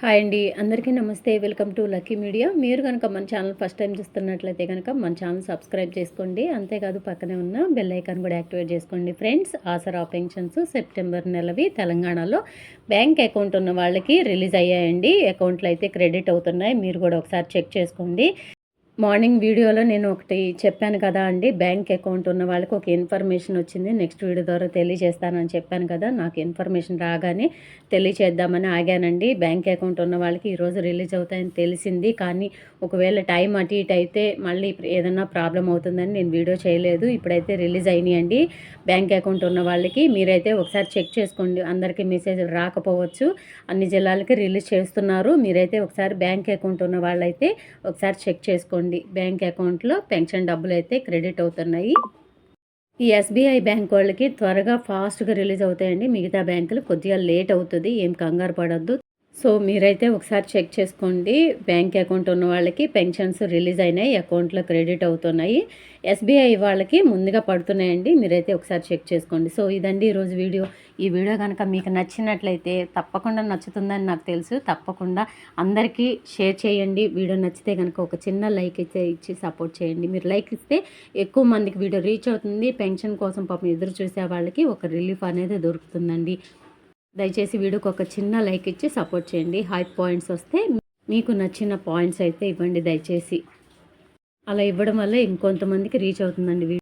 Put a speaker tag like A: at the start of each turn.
A: Hi అండి. అందరికీ నమస్తే. Welcome to lucky media. మీరు కనుక మన ఛానల్ ఫస్ట్ టైం చూస్తున్నట్లయితే కనుక మన ఛానల్ సబ్స్క్రైబ్ చేసుకోండి. అంతేకాదు పక్కనే ఉన్న బెల్ ఐకాన్ కూడా యాక్టివేట్ చేసుకోండి. ఫ్రెండ్స్ ఆసరా పెన్షన్స్ సెప్టెంబర్ నెలవి తెలంగాణలో బ్యాంక్ అకౌంట్ ఉన్న వాళ్ళకి రిలీజ్ అయ్యాయండి. అకౌంట్లు అయితే క్రెడిట్ అవుతున్నాయి. మీరు కూడా ఒకసారి చెక్ చేసుకోండి. మార్నింగ్ వీడియోలో నేను ఒకటి చెప్పాను కదా అండి. బ్యాంక్ అకౌంట్ ఉన్న వాళ్ళకి ఒక ఇన్ఫర్మేషన్ వచ్చింది. నెక్స్ట్ వీడియో ద్వారా తెలియజేస్తానని చెప్పాను కదా. నాకు ఇన్ఫర్మేషన్ రాగానే తెలియచేద్దామని ఆగానండి. బ్యాంక్ అకౌంట్ ఉన్న వాళ్ళకి ఈరోజు రిలీజ్ అవుతాయని తెలిసింది. కానీ ఒకవేళ టైం అటు ఇటు అయితే మళ్ళీ ఏదన్నా ప్రాబ్లం అవుతుందని నేను వీడియో చేయలేదు. ఇప్పుడైతే రిలీజ్ అయినాయండి. బ్యాంక్ అకౌంట్ ఉన్న వాళ్ళకి మీరైతే ఒకసారి చెక్ చేసుకోండి. అందరికీ మెసేజ్ రాకపోవచ్చు. అన్ని జిల్లాలకి రిలీజ్ చేస్తున్నారు. మీరైతే ఒకసారి బ్యాంక్ అకౌంట్ ఉన్న వాళ్ళైతే ఒకసారి చెక్ చేసుకోండి. బ్యాంక్ అకౌంట్లో పెన్షన్ డబ్బులు అయితే క్రెడిట్ అవుతున్నాయి. ఈ ఎస్బీఐ బ్యాంక్ వాళ్ళకి త్వరగా ఫాస్ట్గా రిలీజ్ అవుతాయండి. మిగతా బ్యాంకులు కొద్దిగా లేట్ అవుతుంది. ఏం కంగారు పడద్దు. సో మీరైతే ఒకసారి చెక్ చేసుకోండి. బ్యాంక్ అకౌంట్ ఉన్న వాళ్ళకి పెన్షన్స్ రిలీజ్ అయినాయి అకౌంట్లో క్రెడిట్ అవుతున్నాయి. ఎస్బీఐ వాళ్ళకి ముందుగా పడుతున్నాయండి. మీరైతే ఒకసారి చెక్ చేసుకోండి. సో ఇదండి ఈరోజు వీడియో. ఈ వీడియో కనుక మీకు నచ్చినట్లయితే తప్పకుండా నచ్చుతుందని నాకు తెలుసు. తప్పకుండా అందరికీ షేర్ చేయండి. వీడియో నచ్చితే కనుక ఒక చిన్న లైక్ అయితే ఇచ్చి సపోర్ట్ చేయండి. మీరు లైక్ ఇస్తే ఎక్కువ మందికి వీడియో రీచ్ అవుతుంది. పెన్షన్ కోసం పాపం ఎదురు చూసే వాళ్ళకి ఒక రిలీఫ్ అనేది దొరుకుతుందండి. దయచేసి వీడియోకి ఒక చిన్న లైక్ ఇచ్చి సపోర్ట్ చేయండి. హై పాయింట్స్ వస్తే మీకు నచ్చిన పాయింట్స్ అయితే ఇవ్వండి దయచేసి. అలా ఇవ్వడం వల్ల ఇంకొంతమందికి రీచ్ అవుతుందండి వీడియో.